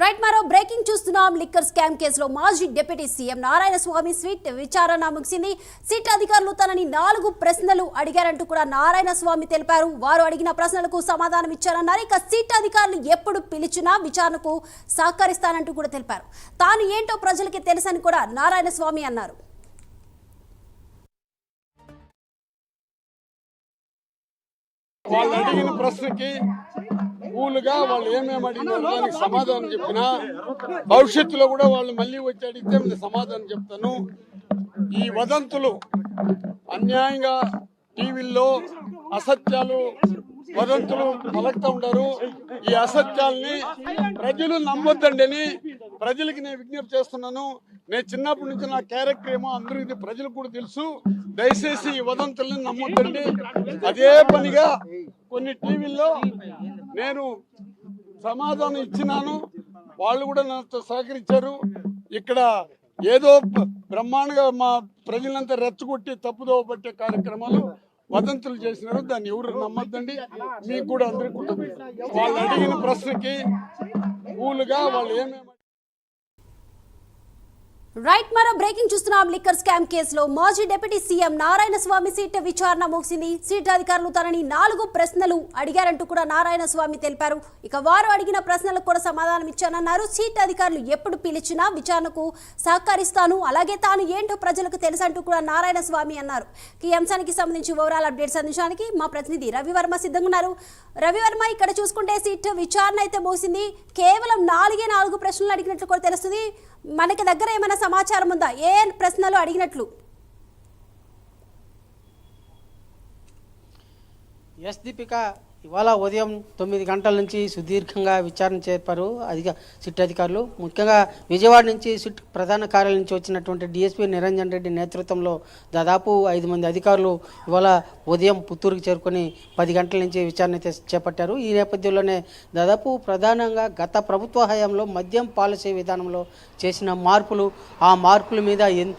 Right మరో breaking చూస్తున్నాం. Liquor scam కేసులో మాజీ deputy CM Narayana Swamy sweet విచారణ ముగిసింది. సిట్ అధికారులు తనని నాలుగు ప్రశ్నలు అడిగారంటూ కూడా నారాయణ స్వామి తెలిపారు. వారు అడిగిన ప్రశ్నలకు సమాధానం ఇచ్చారన్నారు. ఇక సిట్ అధికారులు ఎప్పుడు పిలిచినా విచారణకు సహకరిస్తానంటూ కూడా తెలిపారు. తాను ఏంటో ప్రజలకి తెలుసని కూడా నారాయణ స్వామి అన్నారు. వాళ్ళు అడిగిన ప్రశ్నకి కూలుగా వాళ్ళు ఏమేమి అడిగినారు దానికి సమాధానం చెప్పినా భవిష్యత్తులో కూడా వాళ్ళు మళ్ళీ వచ్చి అడిగితే నేను సమాధానం చెప్తాను. ఈ వదంతులు అన్యాయంగా టీవీల్లో అసత్యాలు వదంతులు పలుకుతూ ఉంటారు. ఈ అసత్యాల్ని ప్రజలు నమ్మొద్దండి అని ప్రజలకి నేను విజ్ఞప్తి చేస్తున్నాను. నేను చిన్నప్పటి నుంచి నా క్యారెక్టర్ ఏమో అందరికీ ప్రజలకు కూడా తెలుసు. దయచేసి ఈ వదంతుల్ని నమ్మొద్దండి. అదే పనిగా కొన్ని టీవీల్లో నేను సమాధానం ఇచ్చినాను. వాళ్ళు కూడా నాతో సహకరించారు. ఇక్కడ ఏదో బ్రహ్మాండంగా మా ప్రజలంతా రెచ్చగొట్టి తప్పుదోవ పట్టే కార్యక్రమాలు వదంతులు చేసినారు. దాన్ని ఎవరు నమ్మద్దండి. మీకు కూడా అందరికీ ఉంటుంది. వాళ్ళు అడిగిన ప్రశ్నకి కూలుగా వాళ్ళు ఏమేమి రైట్ మరో బ్రేకింగ్ చూస్తున్నాం లిక్కర్ స్కామ్ కేసులో మాజీ deputy CM Narayana Swamy SIT విచారణ ముగిసింది సీట్ అధికారులు తనని నాలుగు ప్రశ్నలు అడిగారంటూ కూడా నారాయణ స్వామి తెలిపారు. ఇక వారు అడిగిన ప్రశ్నలకు కూడా సమాధానం ఇచ్చానన్నారు. సీట్ అధికారులు ఎప్పుడు పిలిచినా విచారణకు సహకరిస్తాను. అలాగే తాను ఏంటో ప్రజలకు తెలుసంటూ కూడా నారాయణ స్వామి అన్నారు. ఈ అంశానికి సంబంధించి వివరాలు అప్డేట్స్ అందించడానికి మా ప్రతినిధి రవివర్మ సిద్ధంగా ఉన్నారు. రవివర్మ ఇక్కడ చూసుకుంటే సీట్ విచారణ అయితే ముగిసింది కేవలం నాలుగే నాలుగు ప్రశ్నలు అడిగినట్లు కూడా తెలుస్తుంది. మనకి దగ్గర ఏమైనా సమాచారం ఉందా? ఏ ప్రశ్నలు అడిగినట్లు? ఎస్ దీపిక ఇవాళ ఉదయం తొమ్మిది గంటల నుంచి సుదీర్ఘంగా విచారణ చేపారు అధిక సిట్ అధికారులు. ముఖ్యంగా విజయవాడ నుంచి సిట్ ప్రధాన కార్యాలయం నుంచి వచ్చినటువంటి డిఎస్పీ నిరంజన్ రెడ్డి నేతృత్వంలో దాదాపు ఐదు మంది అధికారులు ఇవాళ ఉదయం పుత్తూరుకు చేరుకొని పది గంటల నుంచి విచారణ చేపట్టారు. ఈ నేపథ్యంలోనే దాదాపు ప్రధానంగా గత ప్రభుత్వ హయాంలో మద్యం పాలసీ విధానంలో చేసిన మార్పులు ఆ మార్పుల మీద ఎన్-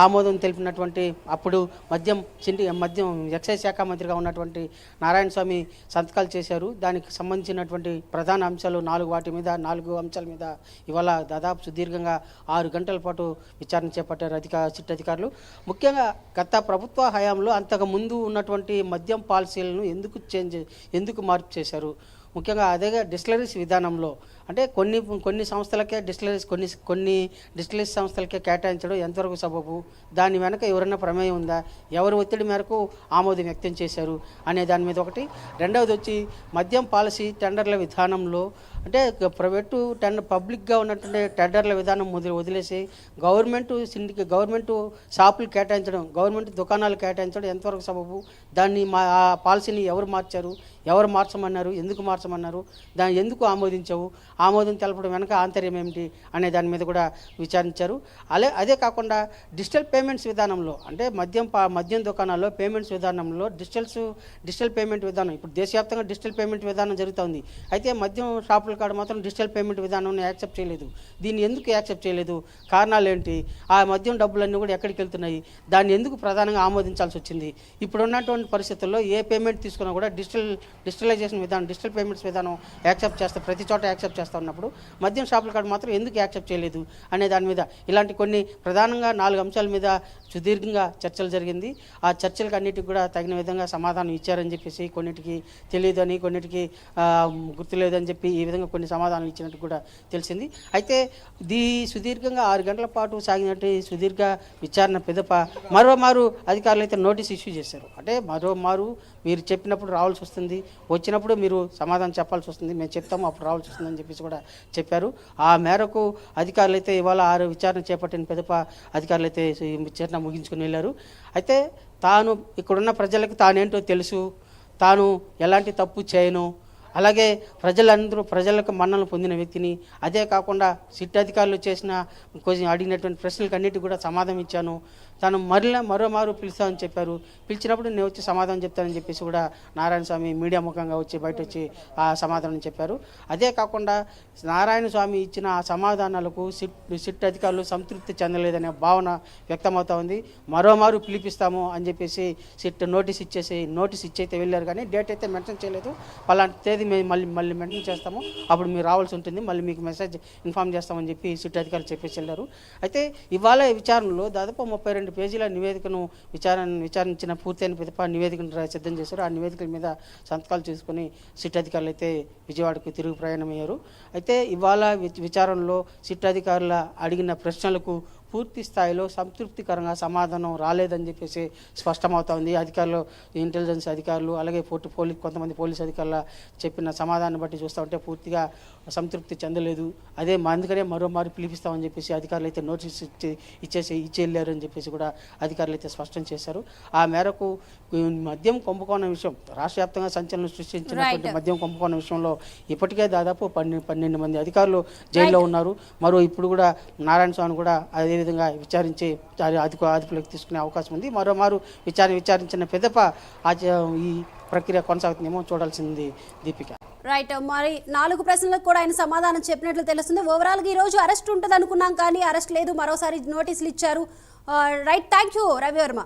ఆమోదం తెలిపినటువంటి అప్పుడు మద్యం చింటి మద్యం ఎక్సైజ్ శాఖ మంత్రిగా ఉన్నటువంటి నారాయణ స్వామి సంతకాలు చేశారు. దానికి సంబంధించినటువంటి ప్రధాన అంశాలు నాలుగు వాటి మీద నాలుగు అంశాల మీద ఇవాళ దాదాపు సుదీర్ఘంగా ఆరు గంటల పాటు విచారణ చేపట్టారు అధికార సిట్ అధికారులు. ముఖ్యంగా గత ప్రభుత్వ హయాంలో అంతకు ముందు ఉన్నటువంటి మద్యం పాలసీలను ఎందుకు చేంజ్ ఎందుకు మార్పు చేశారు? ముఖ్యంగా అదే డిస్టిలరీస్ విధానంలో. అంటే కొన్ని కొన్ని సంస్థలకే డిస్టిలరీస్ కొన్ని కొన్ని డిస్టిలరీస్ సంస్థలకే కేటాయించడం ఎంతవరకు సబబు? దాని వెనక ఎవరైనా ప్రమేయం ఉందా? ఎవరు ఒత్తిడి మేరకు ఆమోదం వ్యక్తం చేశారు? అనే దాని మీద ఒకటి. రెండవది వచ్చి మద్యం పాలసీ టెండర్ల విధానంలో అంటే ప్రైవేటు టెండర్ పబ్లిక్గా ఉన్నటువంటి టెండర్ల విధానం మొదలు వదిలేసి గవర్నమెంట్ సిండికి గవర్నమెంట్ షాపులు కేటాయించడం గవర్నమెంట్ దుకాణాలు కేటాయించడం ఎంతవరకు సబబు? దాన్ని మా ఆ పాలసీని ఎవరు మార్చారు? ఎవరు మార్చమన్నారు? ఎందుకు మార్చమన్నారు? దాన్ని ఎందుకు ఆమోదించవు? ఆమోదం తెలపడం వెనక ఆంతర్యం ఏమిటి? అనే దాని మీద కూడా విచారించారు. అలే అదే కాకుండా డిజిటల్ పేమెంట్స్ విధానంలో అంటే మద్యం మద్యం దుకాణాల్లో పేమెంట్స్ విధానంలో డిజిటల్స్ డిజిటల్ పేమెంట్ విధానం ఇప్పుడు దేశవ్యాప్తంగా డిజిటల్ పేమెంట్ విధానం జరుగుతుంది. అయితే మద్యం షాపులు కాడ మాత్రం డిజిటల్ పేమెంట్ విధానాన్ని యాక్సెప్ట్ చేయలేదు. దీన్ని ఎందుకు యాక్సెప్ట్ చేయలేదు? కారణాలు ఏంటి? ఆ మద్యం డబ్బులన్నీ కూడా ఎక్కడికి వెళ్తున్నాయి? దాన్ని ఎందుకు ప్రధానంగా ఆమోదించాల్సి వచ్చింది? ఇప్పుడు ఉన్నటువంటి పరిస్థితుల్లో ఏ పేమెంట్ తీసుకున్నా కూడా డిజిటల్ డిజిటలైజేషన్ విధానం డిజిటల్ పేమెంట్స్ విధానం యాక్సెప్ట్ చేస్తే ప్రతి చోట యాక్సెప్ట్ చేస్తా ఉన్నప్పుడు మద్యం షాపుల కాడ మాత్రం ఎందుకు యాక్సెప్ట్ చేయలేదు? అనే దాని మీద ఇలాంటి కొన్ని ప్రధానంగా నాలుగు అంశాల మీద సుదీర్ఘంగా చర్చలు జరిగింది. ఆ చర్చలకు అన్నిటికి కూడా తగిన విధంగా సమాధానం ఇచ్చారని చెప్పేసి కొన్నిటికి తెలియదని కొన్నిటికి గుర్తులేదని చెప్పి ఈ విధంగా కొన్ని సమాధానాలు ఇచ్చినట్టు కూడా తెలిసింది. అయితే దీ సుదీర్ఘంగా ఆరు గంటల పాటు సాగినట్టు సుదీర్ఘ విచారణ పెదప మరోమారు అధికారులు అయితే నోటీస్ ఇష్యూ చేశారు. అంటే మరోమారు మీరు చెప్పినప్పుడు రావాల్సి వస్తుంది. వచ్చినప్పుడు మీరు సమాధానం చెప్పాల్సి వస్తుంది. మేము చెప్తాము అప్పుడు రావాల్సి వస్తుంది అని చెప్పేసి కూడా చెప్పారు. ఆ మేరకు అధికారులు అయితే ఇవాళ ఆరు విచారణ చేపట్టిన పెదప అధికారులు అయితే విచారణ విచారణ ముగించుకుని వెళ్ళారు. అయితే తాను ఇక్కడున్న ప్రజలకు తానేంటో తెలుసు. తాను ఎలాంటి తప్పు చేయను. అలాగే ప్రజలందరూ ప్రజలకు మన్నలు పొందిన వ్యక్తిని అదే కాకుండా సిట్ అధికారులు చేసిన కొంచెం అడిగినటువంటి ప్రశ్నలకు అన్నిటి కూడా సమాధానం ఇచ్చాను. తాను మరలా మరోమారు పిలుస్తామని చెప్పారు. పిలిచినప్పుడు నేను వచ్చి సమాధానం చెప్తానని చెప్పేసి కూడా నారాయణ స్వామి మీడియా ముఖంగా వచ్చి బయట వచ్చి ఆ సమాధానం చెప్పారు. అదే కాకుండా నారాయణ స్వామి ఇచ్చిన ఆ సమాధానాలకు సిట్ సిట్ అధికారులు సంతృప్తి చెందలేదనే భావన వ్యక్తమవుతా ఉంది. మరోమారు పిలిపిస్తాము అని చెప్పేసి సిట్ నోటీస్ ఇచ్చేసి నోటీస్ ఇచ్చైతే వెళ్ళారు కానీ డేట్ అయితే మెన్షన్ చేయలేదు. పలాంటి తేదీ మేము మళ్ళీ మళ్ళీ మెన్షన్ చేస్తాము. అప్పుడు మీరు రావాల్సి ఉంటుంది. మళ్ళీ మీకు మెసేజ్ ఇన్ఫామ్ చేస్తామని చెప్పి సిట్ అధికారులు చెప్పేసి వెళ్ళారు. అయితే ఇవాళ విచారణలో దాదాపు ముప్పై రెండు పేజీల నివేదికను విచారణ విచారించిన పూర్తయిన పిదప నివేదికను సిద్ధం చేశారు. ఆ నివేదికల మీద సంతకాలు చేసుకుని సిట్ అధికారులు అయితే విజయవాడకు తిరుగు ప్రయాణమయ్యారు. అయితే ఇవాళ వి- విచారణలో సిట్ అధికారుల అడిగిన ప్రశ్నలకు పూర్తి స్థాయిలో సంతృప్తికరంగా సమాధానం రాలేదని చెప్పేసి స్పష్టమవుతా ఉంది అధికారులు ఇంటెలిజెన్స్ అధికారులు అలాగే పోటీ పోలీస్ కొంతమంది పోలీస్ అధికారుల చెప్పిన సమాధానం బట్టి చూస్తూ ఉంటే పూర్తిగా సంతృప్తి చెందలేదు. అదే మా అందుకనే మరోమారు పిలిపిస్తామని చెప్పేసి అధికారులు అయితే నోటీస్ ఇచ్చి ఇచ్చేసి ఇచ్చి వెళ్ళారు అని చెప్పేసి కూడా అధికారులు అయితే స్పష్టం చేశారు. ఆ మేరకు మద్యం కుంభకోణం విషయం రాష్ట్ర వ్యాప్తంగా సంచలనం సృష్టించినటువంటి మద్యం కుంభకోణం విషయంలో ఇప్పటికే దాదాపు పన్నెండు పన్నెండు మంది అధికారులు జైల్లో ఉన్నారు. మరో ఇప్పుడు కూడా నారాయణ స్వామిని కూడా అదేవిధంగా విచారించి అదుపు అదుపులోకి తీసుకునే అవకాశం ఉంది. మరోమారు విచారణ విచారించిన పెదప ఈ ప్రక్రియ కొనసాగుతుందేమో చూడాల్సింది దీపిక. రైట్ మరి నాలుగు ప్రశ్నలకు కూడా ఆయన సమాధానం చెప్పినట్లు తెలుస్తుంది. ఓవరాల్గా ఈ రోజు అరెస్ట్ ఉంటుంది అనుకున్నాం కానీ అరెస్ట్ లేదు. మరోసారి నోటీసులు ఇచ్చారు. Right thank you Ravivarma.